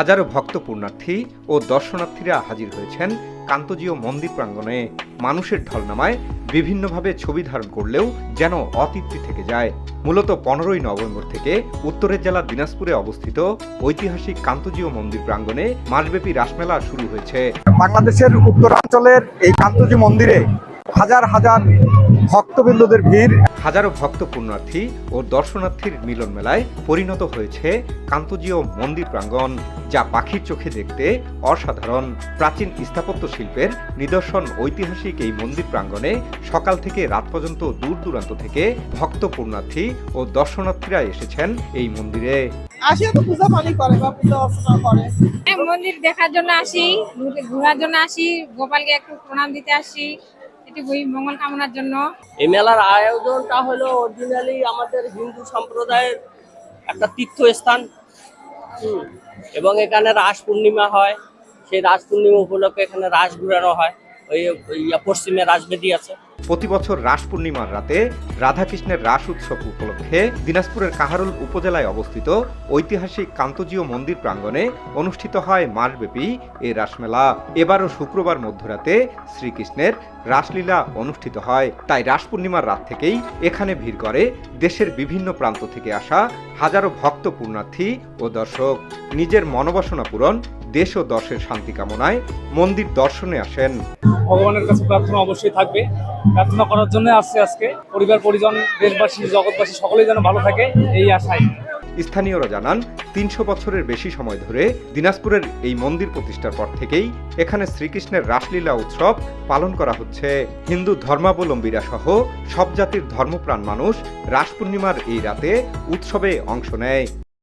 হাজারো ভক্ত পুণ্যার্থী ও দর্শনার্থীরা হাজির হয়েছেন কান্তজীয় মন্দির প্রাঙ্গণে। মানুষের ঢলনামায় বিভিন্নভাবে ছবি ধারণ করলেও যেন অতৃপ্তি থেকে যায়। মূলত পনেরোই নভেম্বর থেকে উত্তরের জেলা দিনাজপুরে অবস্থিত ঐতিহাসিক কান্তজীয় মন্দির প্রাঙ্গণে মাসব্যাপী রাসমেলা শুরু হয়েছে। বাংলাদেশের উত্তরাঞ্চলের এই কান্তজি মন্দিরে হাজার হাজার ভক্তবৃন্দদের ভিড়। হাজারো ভক্ত পুণ্যার্থী ও দর্শনার্থীর মিলন মেলায় পরিণত হয়েছে কান্তজীয় মন্দির প্রাঙ্গণ যা পাখির চোখে দেখতে অসাধারণ। প্রাচীন স্থাপত্য শিল্পের নিদর্শন ঐতিহাসিক এই মন্দির প্রাঙ্গণে সকাল থেকে রাত পর্যন্ত দূর দূরান্ত থেকে ভক্ত পুণ্যার্থী ও দর্শনার্থীরা এসেছেন এই মন্দিরে। আসিও তো পূজা পানি করে বা পূজা অর্চনা করে। মন্দির দেখার জন্য আসি ঘুরে- ঘোরার জন্য আসি গোপালকে একটু প্রণাম দিতে আসি। একটু বই মঙ্গল কামনার জন্য। এই মেলার আয়োজনটা হলো অরিজিনালি আমাদের হিন্দু সম্প্রদায়ের একটা তীর্থস্থান। এবং এখানে রাস পূর্ণিমা হয়। সেই রাস পূর্ণিমা উপলক্ষে এখানে রাস ঘুরানো হয়। ওই পশ্চিমে রাসবেদি আছে। প্রতি বছর রাস পূর্ণিমার রাতে রাধাকৃষ্ণের রাস উৎসব উপলক্ষে দিনাজপুরের কাহারুল উপজেলায় অবস্থিত ঐতিহাসিক কান্তজীয় মন্দির প্রাঙ্গণে অনুষ্ঠিত হয় মাসব্যাপী এই রাসমেলা এবারও শুক্রবার মধ্যরাতে শ্রীকৃষ্ণের রাসলীলা অনুষ্ঠিত হয়। তাই রাস পূর্ণিমার রাত থেকেই এখানে ভিড় করে দেশের বিভিন্ন প্রান্ত থেকে আসা হাজারো ভক্ত পুণ্যার্থী ও দর্শক। নিজের মনোবাসনা পূরণ দেশ ও দর্শের শান্তি কামনায় মন্দির দর্শনে আসেন। ভগবানের কাছে প্রার্থনা অবশ্যই থাকবে। প্রার্থনা করার জন্য আসছে আজকে। পরিবার, পরিজন, দেশবাসী, জগৎবাসী, সকলেই যেন ভালো থাকে, এই আশাই স্থানীয়রা জানান, তিনশো বছরের বেশি সময় ধরে দিনাজপুরের এই মন্দির প্রতিষ্ঠার পর থেকেই এখানে শ্রীকৃষ্ণের রাসলীলা উৎসব পালন করা হচ্ছে। হিন্দু ধর্মাবলম্বীরা সহ সব জাতির ধর্মপ্রাণ মানুষ রাস পূর্ণিমার এই রাতে উৎসবে অংশ নেয়।